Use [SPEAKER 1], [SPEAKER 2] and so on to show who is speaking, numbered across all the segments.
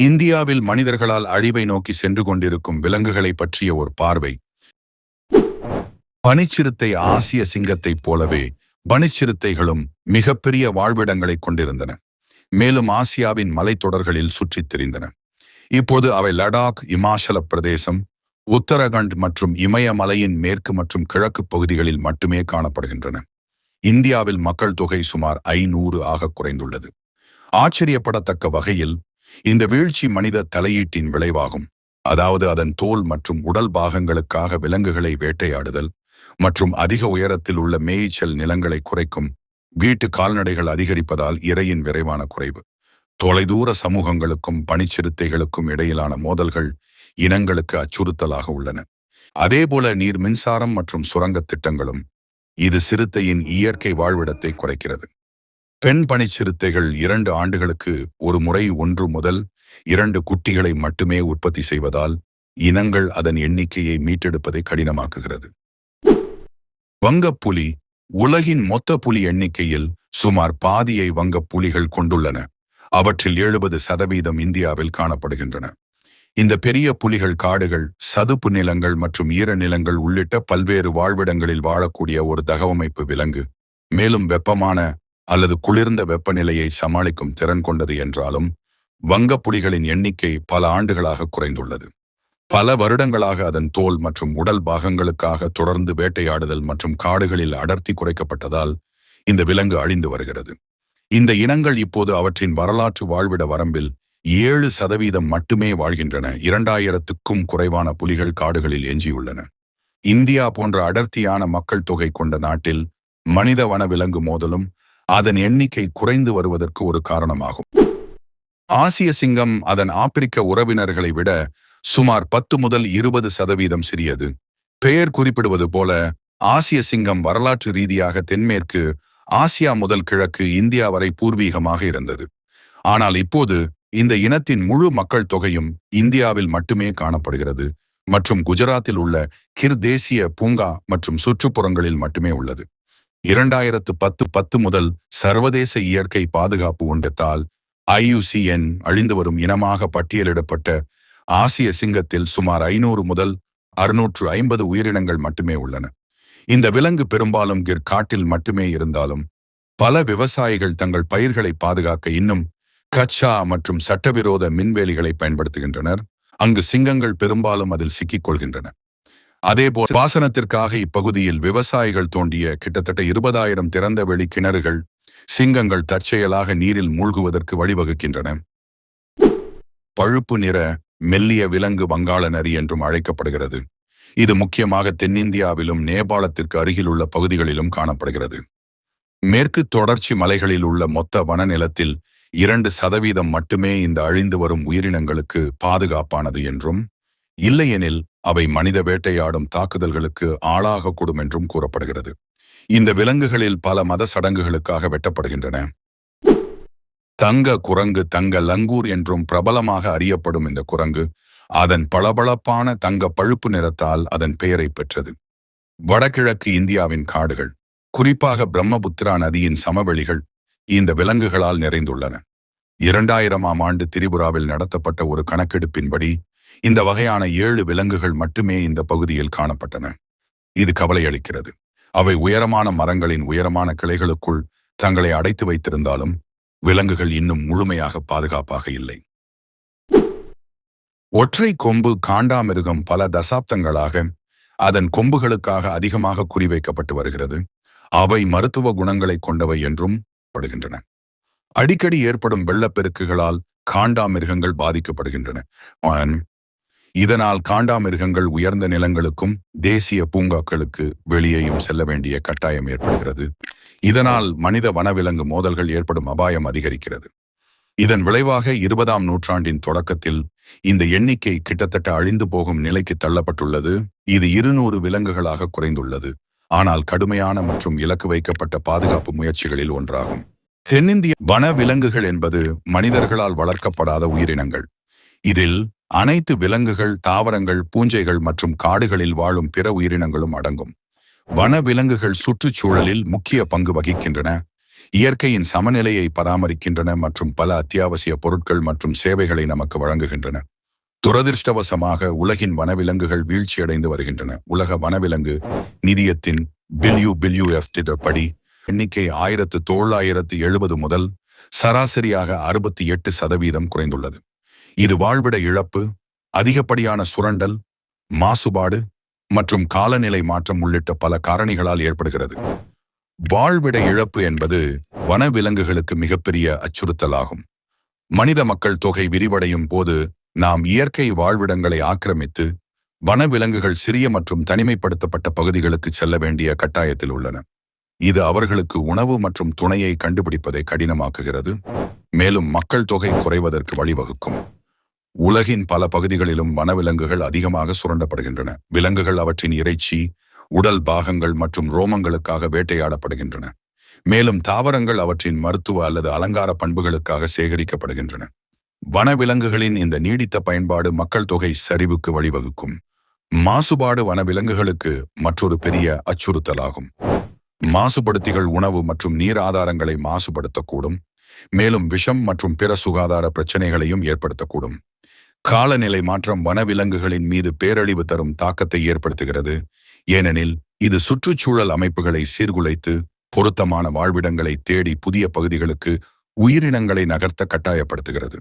[SPEAKER 1] இந்தியாவில் மனிதர்களால் அழிவை நோக்கி சென்று கொண்டிருக்கும் விலங்குகளை பற்றிய ஒரு பார்வை. பனிச்சிறுத்தை ஆசிய சிங்கத்தைப் போலவே பனிச்சிறுத்தைகளும் மிகப்பெரிய வாழ்விடங்களை கொண்டிருந்தன. மேலும் ஆசியாவின் மலைத்தொடர்களில் சுற்றித் திரிந்தன. இப்போது அவை லடாக் இமாச்சல பிரதேசம் உத்தரகண்ட் மற்றும் இமயமலையின் மேற்கு மற்றும் கிழக்கு பகுதிகளில் மட்டுமே காணப்படுகின்றன. இந்தியாவில் மக்கள் தொகை சுமார் ஐநூறு ஆக குறைந்துள்ளது. ஆச்சரியப்படத்தக்க வகையில் இந்த வீழ்ச்சி மனித தலையீட்டின் விளைவாகும். அதாவது அதன் தோல் மற்றும் உடல் பாகங்களுக்காக விலங்குகளை வேட்டையாடுதல் மற்றும் அதிக உயரத்தில் உள்ள மேய்ச்சல் நிலங்களை குறைக்கும். வீட்டு கால்நடைகள் அதிகரிப்பதால் இரையின் விரைவான குறைவு. தொலைதூர சமூகங்களுக்கும் பனிச்சிறுத்தைகளுக்கும் இடையிலான மோதல்கள் இனங்களுக்கு அச்சுறுத்தலாக உள்ளன. அதேபோல நீர் மின்சாரம் மற்றும் சுரங்கத் திட்டங்களும் இது சிறுத்தையின் இயற்கை வாழ்விடத்தை குறைக்கிறது. பெண் பனிச்சிறுத்தைகள் இரண்டு ஆண்டுகளுக்கு ஒரு முறை ஒன்று முதல் இரண்டு குட்டிகளை மட்டுமே உற்பத்தி செய்வதால் இனங்கள் அதன் எண்ணிக்கையை மீட்டெடுப்பதை கடினமாக்குகிறது. வங்கப்புலி உலகின் மொத்த புலி எண்ணிக்கையில் சுமார் பாதியை வங்க புலிகள் கொண்டுள்ளன. அவற்றில் எழுபது சதவீதம் இந்தியாவில் காணப்படுகின்றன. இந்த பெரிய புலிகள் காடுகள் சதுப்பு நிலங்கள் மற்றும் ஈரநிலங்கள் உள்ளிட்ட பல்வேறு வாழ்விடங்களில் வாழக்கூடிய ஒரு தகவமைப்பு விலங்கு மேலும் வெப்பமான அல்லது குளிர்ந்த வெப்பநிலையை சமாளிக்கும் திறன் கொண்டது என்றாலும் வங்க புலிகளின் எண்ணிக்கை பல ஆண்டுகளாக குறைந்துள்ளது. பல வருடங்களாக அதன் தோல் மற்றும் உடல் பாகங்களுக்காக தொடர்ந்து வேட்டையாடுதல் மற்றும் காடுகளில் அடர்த்தி குறைக்கப்பட்டதால் இந்த விலங்கு அழிந்து வருகிறது. இந்த இனங்கள் இப்போது அவற்றின் வரலாற்று வாழ்விட வரம்பில் ஏழு சதவீதம் மட்டுமே வாழ்கின்றன. இரண்டாயிரத்துக்கும் குறைவான புலிகள் காடுகளில் எஞ்சியுள்ளன இந்தியா போன்ற அடர்த்தியான மக்கள் தொகை கொண்ட நாட்டில் மனித வன விலங்கு மோதலும் அதன் எண்ணிக்கை குறைந்து வருவதற்கு ஒரு காரணமாகும். ஆசிய சிங்கம் அதன் ஆப்பிரிக்க உறவினர்களை விட சுமார் பத்து முதல் இருபது சதவீதம் சிறியது. பெயர் குறிப்பிடுவது போல ஆசிய சிங்கம் வரலாற்று ரீதியாக தென்மேற்கு ஆசியா முதல் கிழக்கு இந்தியா வரை பூர்வீகமாக இருந்தது. ஆனால் இப்போது இந்த இனத்தின் முழு மக்கள் தொகையும் இந்தியாவில் மட்டுமே காணப்படுகிறது மற்றும் குஜராத்தில் உள்ள கிர் தேசிய பூங்கா மற்றும் சுற்றுப்புறங்களில் மட்டுமே உள்ளது. இரண்டாயிரத்து பத்து பத்து முதல் சர்வதேச இயற்கை பாதுகாப்பு ஒன்றத்தால் ஐயுசிஎன் அழிந்து வரும் இனமாக பட்டியலிடப்பட்ட ஆசிய சிங்கத்தில் சுமார் ஐநூறு முதல் அறுநூற்று ஐம்பது உயிரினங்கள் மட்டுமே உள்ளன. இந்த விலங்கு பெரும்பாலும் கிர் காட்டில் மட்டுமே இருந்தாலும் பல விவசாயிகள் தங்கள் பயிர்களை பாதுகாக்க இன்னும் கச்சா மற்றும் சட்டவிரோத மின்வேலிகளை பயன்படுத்துகின்றனர். அங்கு சிங்கங்கள் பெரும்பாலும் அதில் சிக்கிக் கொள்கின்றன. அதேபோல் பாசனத்திற்காக இப்பகுதியில் விவசாயிகள் தோண்டிய கிட்டத்தட்ட இருபதாயிரம் திறந்த வெளி கிணறுகள் சிங்கங்கள் தற்செயலாக நீரில் மூழ்குவதற்கு வழிவகுக்கின்றன. பழுப்பு நிற மெல்லிய விலங்கு வங்காள நரி என்றும் அழைக்கப்படுகிறது. இது முக்கியமாக தென்னிந்தியாவிலும் நேபாளத்திற்கு அருகிலுள்ள பகுதிகளிலும் காணப்படுகிறது. மேற்கு தொடர்ச்சி மலைகளில் உள்ள மொத்த வனநிலத்தில் இரண்டு சதவீதம் மட்டுமே இந்த அழிந்து வரும் உயிரினங்களுக்கு பாதுகாப்பானது என்றும் இல்லையெனில் அவை மனித வேட்டையாடும் தாக்குதல்களுக்கு ஆளாகக்கூடும் என்றும் கூறப்படுகிறது. இந்த விலங்குகளில் பல மத சடங்குகளுக்காக வெட்டப்படுகின்றன. தங்க குரங்கு தங்க லங்கூர் என்றும் பிரபலமாக அறியப்படும் இந்த குரங்கு அதன் பளபளப்பான தங்க பழுப்பு நிறத்தால் அதன் பெயரை பெற்றது. வடகிழக்கு இந்தியாவின் காடுகள் குறிப்பாக பிரம்மபுத்திரா நதியின் சமவெளிகள் இந்த விலங்குகளால் நிறைந்துள்ளன. இரண்டாயிரமாம் ஆண்டு திரிபுராவில் நடத்தப்பட்ட ஒரு கணக்கெடுப்பின்படி இந்த வகையான ஏழு விலங்குகள் மட்டுமே இந்த பகுதியில் காணப்பட்டன. இது கவலையளிக்கிறது. அவை உயரமான மரங்களின் உயரமான கிளைகளுக்குள் தங்களை அடைத்து வைத்திருந்தாலும் விலங்குகள் இன்னும் முழுமையாக பாதுகாப்பாக இல்லை. ஒற்றை கொம்பு காண்டாமிருகம் பல தசாப்தங்களாக அதன் கொம்புகளுக்காக அதிகமாக குறிவைக்கப்பட்டு வருகிறது. அவை மருத்துவ குணங்களை கொண்டவை என்றும் படுகின்றன. அடிக்கடி ஏற்படும் வெள்ளப்பெருக்குகளால் காண்டாமிருகங்கள் பாதிக்கப்படுகின்றன. இதனால் காண்டாமிருகங்கள் உயர்ந்த நிலங்களுக்கும் தேசிய பூங்காக்களுக்கு வெளியேயும் செல்ல வேண்டிய கட்டாயம் ஏற்படுகிறது. இதனால் மனித வனவிலங்கு மோதல்கள் ஏற்படும் அபாயம் அதிகரிக்கிறது. இதன் விளைவாக இருபதாம் நூற்றாண்டின் தொடக்கத்தில் இந்த எண்ணிக்கை கிட்டத்தட்ட அழிந்து போகும் நிலைக்கு தள்ளப்பட்டுள்ளது. இது இருநூறு விலங்குகளாக குறைந்துள்ளது. ஆனால் கடுமையான மற்றும் இலக்கு வைக்கப்பட்ட பாதுகாப்பு முயற்சிகளில் ஒன்றாகும். தென்னிந்திய வன விலங்குகள் என்பது மனிதர்களால் வளர்க்கப்படாத உயிரினங்கள். இதில் அனைத்து விலங்குகள் தாவரங்கள் பூஞ்சைகள் மற்றும் காடுகளில் வாழும் பிற உயிரினங்களும் அடங்கும். வன விலங்குகள் சுற்றுச்சூழலில் முக்கிய பங்கு வகிக்கின்றன. இயற்கையின் சமநிலையை பராமரிக்கின்றன மற்றும் பல அத்தியாவசிய பொருட்கள் மற்றும் சேவைகளை நமக்கு வழங்குகின்றன. துரதிர்ஷ்டவசமாக உலகின் வனவிலங்குகள் வீழ்ச்சியடைந்து வருகின்றன. உலக வனவிலங்கு நிதியத்தின் பில்யூ பில்யூ எஃப் திட்டப்படி எண்ணிக்கை ஆயிரத்து தொள்ளாயிரத்து எழுபது முதல் சராசரியாக அறுபத்தி எட்டு சதவீதம் குறைந்துள்ளது. இது வாழ்விட இழப்பு அதிகப்படியான சுரண்டல் மாசுபாடு மற்றும் காலநிலை மாற்றம் உள்ளிட்ட பல காரணிகளால் ஏற்படுகிறது. வாழ்விட இழப்பு என்பது வனவிலங்குகளுக்கு மிகப்பெரிய அச்சுறுத்தலாகும். மனித மக்கள் தொகை விரிவடையும் போது நாம் இயற்கை வாழ்விடங்களை ஆக்கிரமித்து வனவிலங்குகள் சிறிய மற்றும் தனிமைப்படுத்தப்பட்ட பகுதிகளுக்கு செல்ல வேண்டிய கட்டாயத்தில் உள்ளன. இது அவர்களுக்கு உணவு மற்றும் துணையை கண்டுபிடிப்பதை கடினமாக்குகிறது மேலும் மக்கள் தொகை குறைவதற்கு வழிவகுக்கும். உலகின் பல பகுதிகளிலும் வனவிலங்குகள் அதிகமாக சுரண்டப்படுகின்றன. விலங்குகள் அவற்றின் இறைச்சி உடல் பாகங்கள் மற்றும் ரோமங்களுக்காக வேட்டையாடப்படுகின்றன. மேலும் தாவரங்கள் அவற்றின் மருத்துவ அல்லது அலங்கார பண்புகளுக்காக சேகரிக்கப்படுகின்றன. வனவிலங்குகளின் இந்த நீடித்த பயன்பாடு மக்கள் தொகை சரிவுக்கு வழிவகுக்கும். மாசுபாடு வனவிலங்குகளுக்கு மற்றொரு பெரிய அச்சுறுத்தலாகும். மாசுபடுத்திகள் உணவு மற்றும் நீர் ஆதாரங்களை மாசுபடுத்தக்கூடும். மேலும் விஷம் மற்றும் பிற சுகாதார பிரச்சனைகளையும் ஏற்படுத்தக்கூடும். காலநிலை மாற்றம் வனவிலங்குகளின் மீது பேரழிவு தரும் தாக்கத்தை ஏற்படுத்துகிறது. ஏனெனில் இது சுற்றுச்சூழல் அமைப்புகளை சீர்குலைத்து பொருத்தமான வாழ்விடங்களை தேடி புதிய பகுதிகளுக்கு உயிரினங்களை நகர்த்த கட்டாயப்படுத்துகிறது.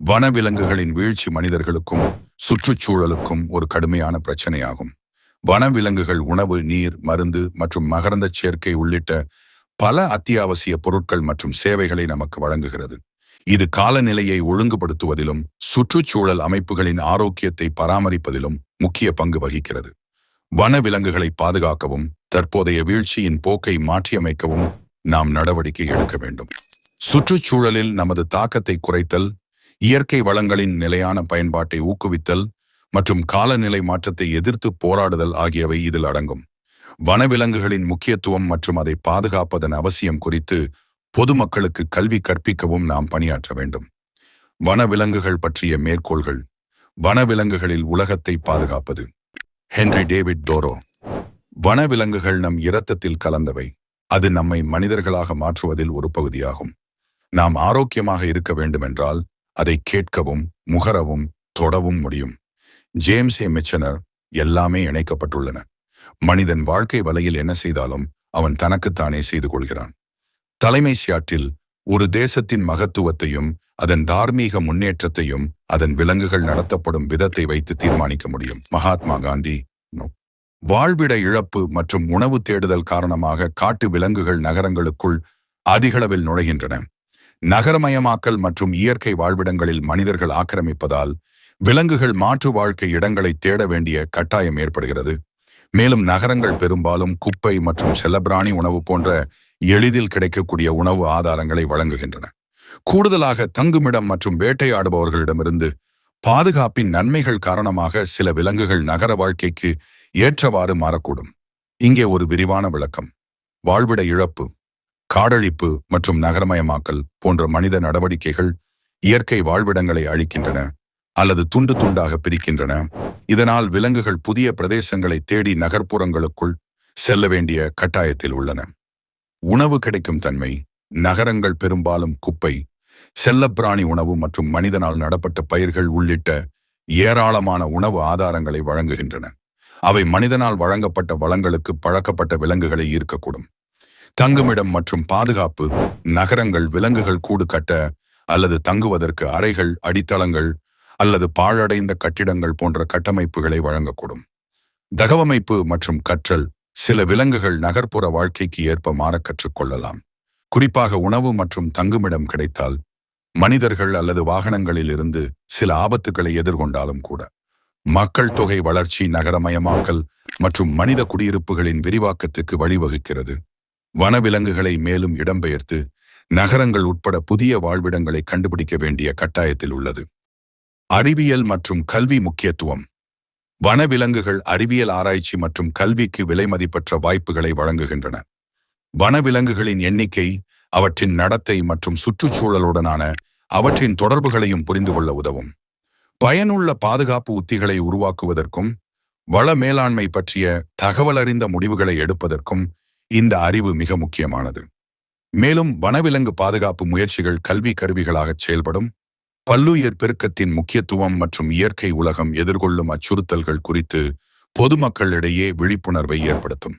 [SPEAKER 1] வனவிலங்குகளின் வீழ்ச்சி மனிதர்களுக்கும் சுற்றுச்சூழலுக்கும் ஒரு கடுமையான பிரச்சனையாகும். வனவிலங்குகள் உணவு நீர் மருந்து மற்றும் மகரந்தச் சேர்க்கை உள்ளிட்ட பல அத்தியாவசிய பொருட்கள் மற்றும் சேவைகளை நமக்கு வழங்குகிறது. இது காலநிலையை ஒழுங்குபடுத்துவதிலும் சுற்றுச்சூழல் அமைப்புகளின் ஆரோக்கியத்தை பராமரிப்பதிலும் முக்கிய பங்கு வகிக்கிறது. வனவிலங்குகளை பாதுகாக்கவும் தற்போதைய வீழ்ச்சியின் போக்கை மாற்றியமைக்கவும் நாம் நடவடிக்கை எடுக்க வேண்டும். சுற்றுச்சூழலில் நமது தாக்கத்தை குறைத்தல் இயற்கை வளங்களின் நிலையான பயன்பாட்டை ஊக்குவித்தல் மற்றும் காலநிலை மாற்றத்தை எதிர்த்து போராடுதல் ஆகியவை இதில் அடங்கும். வனவிலங்குகளின் முக்கியத்துவம் மற்றும் அதை பாதுகாப்பதன் அவசியம் குறித்து பொதுமக்களுக்கு கல்வி கற்பிக்கவும் நாம் பணியாற்ற வேண்டும். வனவிலங்குகள் பற்றிய மேற்கோள்கள் வனவிலங்குகளில் உலகத்தை பாதுகாப்பது. ஹென்ரி டேவிட் டோரோ வனவிலங்குகள் நம் இரத்தத்தில் கலந்தவை அது நம்மை மனிதர்களாக மாற்றுவதில் ஒரு பகுதியாகும். நாம் ஆரோக்கியமாக இருக்க வேண்டுமென்றால் அதை கேட்கவும் முகரவும் தொடவும் முடியும். James A. மிச்சனர் எல்லாமே இணைக்கப்பட்டுள்ளன. மனிதன் வாழ்க்கை வலையில் என்ன செய்தாலும் அவன் தனக்குத்தானே செய்து கொள்கிறான். தலைமை சியாட்டில் ஒரு தேசத்தின் மகத்துவத்தையும் அதன் தார்மீக முன்னேற்றத்தையும் அதன் விலங்குகள் நடத்தப்படும் விதத்தை வைத்து தீர்மானிக்க முடியும். மகாத்மா காந்தி வாழ்விட இழப்பு மற்றும் உணவு தேடுதல் காரணமாக காட்டு விலங்குகள் நகரங்களுக்குள் அதிகளவில் நுழைகின்றன. நகரமயமாக்கல் மற்றும் இயற்கை வாழ்விடங்களில் மனிதர்கள் ஆக்கிரமிப்பதால் விலங்குகள் மாற்று வாழ்க்கை இடங்களை தேட வேண்டிய கட்டாயம் ஏற்படுகிறது. மேலும் நகரங்கள் பெரும்பாலும் குப்பை மற்றும் செல்லப்பிராணி உணவு போன்ற எளிதில் கிடைக்கக்கூடிய உணவு ஆதாரங்களை வழங்குகின்றன. கூடுதலாக தங்குமிடம் மற்றும் வேட்டையாடுபவர்களிடமிருந்து பாதுகாப்பின் நன்மைகள் காரணமாக சில விலங்குகள் நகர வாழ்க்கைக்கு ஏற்றவாறு மாறக்கூடும். இங்கே ஒரு விரிவான விளக்கம். வாழ்விட இழப்பு காடழிப்பு மற்றும் நகரமயமாக்கல் போன்ற மனித நடவடிக்கைகள் இயற்கை வாழ்விடங்களை அழிக்கின்றன அல்லது துண்டு துண்டாக பிரிக்கின்றன. இதனால் விலங்குகள் புதிய பிரதேசங்களை தேடி நகர்ப்புறங்களுக்குள் செல்ல வேண்டிய கட்டாயத்தில் உள்ளன. உணவு கிடைக்கும் தன்மை நகரங்கள் பெரும்பாலும் குப்பை செல்லப்பிராணி உணவு மற்றும் மனிதனால் நடப்பட்ட பயிர்கள் உள்ளிட்ட ஏராளமான உணவு ஆதாரங்களை வழங்குகின்றன. அவை மனிதனால் வழங்கப்பட்ட வளங்களுக்கு பழக்கப்பட்ட விலங்குகளை ஈர்க்கக்கூடும். தங்குமிடம் மற்றும் பாதுகாப்பு நகரங்கள் விலங்குகள் கூடு கட்ட அல்லது தங்குவதற்கு அறைகள் அடித்தளங்கள் அல்லது பாழடைந்த கட்டிடங்கள் போன்ற கட்டமைப்புகளை வழங்கக்கூடும். தகவமைப்பு மற்றும் கற்றல் சில விலங்குகள் நகர்ப்புற வாழ்க்கைக்கு ஏற்ப மாற கற்றுக்கொள்ளலாம் குறிப்பாக உணவு மற்றும் தங்குமிடம் கிடைத்தால் மனிதர்கள் அல்லது வாகனங்களில் இருந்து சில ஆபத்துக்களை எதிர்கொண்டாலும் கூட மக்கள் தொகை வளர்ச்சி நகரமயமாக்கல் மற்றும் மனித குடியிருப்புகளின் விரிவாக்கத்துக்கு வழிவகுக்கிறது. வனவிலங்குகளை மேலும் இடம்பெயர்த்து நகரங்கள் உட்பட புதிய வாழ்விடங்களை கண்டுபிடிக்க வேண்டிய கட்டாயத்தில் உள்ளது. அறிவியல் மற்றும் கல்வி முக்கியத்துவம். வனவிலங்குகள் அறிவியல் ஆராய்ச்சி மற்றும் கல்விக்கு விலைமதிப்பற்ற வாய்ப்புகளை வழங்குகின்றன. வனவிலங்குகளின் எண்ணிக்கை அவற்றின் நடத்தை மற்றும் சுற்றுச்சூழலுடனான அவற்றின் தொடர்புகளையும் புரிந்து கொள்ள உதவும். பயனுள்ள பாதுகாப்பு உத்திகளை உருவாக்குவதற்கும் வள மேலாண்மை பற்றிய தகவலறிந்த முடிவுகளை எடுப்பதற்கும் இந்த அறிவு மிக முக்கியமானது. மேலும் வனவிலங்கு பாதுகாப்பு முயற்சிகள் கல்வி கருவிகளாக செயல்படும் பல்லுயிர் பெருக்கத்தின் முக்கியத்துவம் மற்றும் இயற்கை உலகம் எதிர்கொள்ளும் அச்சுறுத்தல்கள் குறித்து பொதுமக்களிடையே விழிப்புணர்வை ஏற்படுத்தும்.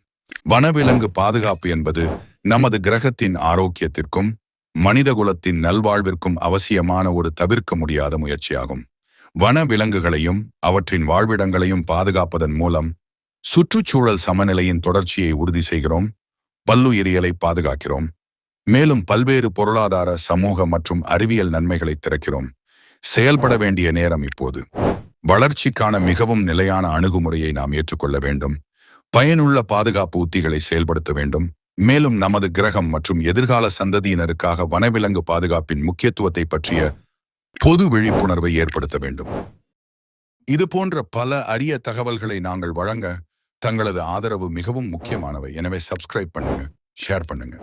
[SPEAKER 1] வனவிலங்கு பாதுகாப்பு என்பது நமது கிரகத்தின் ஆரோக்கியத்திற்கும் மனிதகுலத்தின் நல்வாழ்விற்கும் அவசியமான ஒரு தவிர்க்க முடியாத முயற்சியாகும். வன விலங்குகளையும் அவற்றின் வாழ்விடங்களையும் பாதுகாப்பதன் மூலம் சுற்றுச்சூழல் சமநிலையின் தொடர்ச்சியை உறுதி செய்கிறோம் பல்லுயிரியலை பாதுகாக்கிறோம். மேலும் பல்வேறு பொருளாதார சமூக மற்றும் அறிவியல் நன்மைகளை திறக்கிறோம். செயல்பட வேண்டிய நேரம் இப்போது. வளர்ச்சிக்கான மிகவும் நிலையான அணுகுமுறையை நாம் ஏற்றுக்கொள்ள வேண்டும். பயனுள்ள பாதுகாப்பு உத்திகளை செயல்படுத்த வேண்டும். மேலும் நமது கிரகம் மற்றும் எதிர்கால சந்ததியினருக்காக வனவிலங்கு பாதுகாப்பின் முக்கியத்துவத்தை பற்றிய பொது விழிப்புணர்வை ஏற்படுத்த வேண்டும். இது போன்ற பல அரிய தகவல்களை நாங்கள் வழங்க தங்களது ஆதரவு மிகவும் முக்கியமானவை. எனவே சப்ஸ்கிரைப் பண்ணுங்க ஷேர் பண்ணுங்க.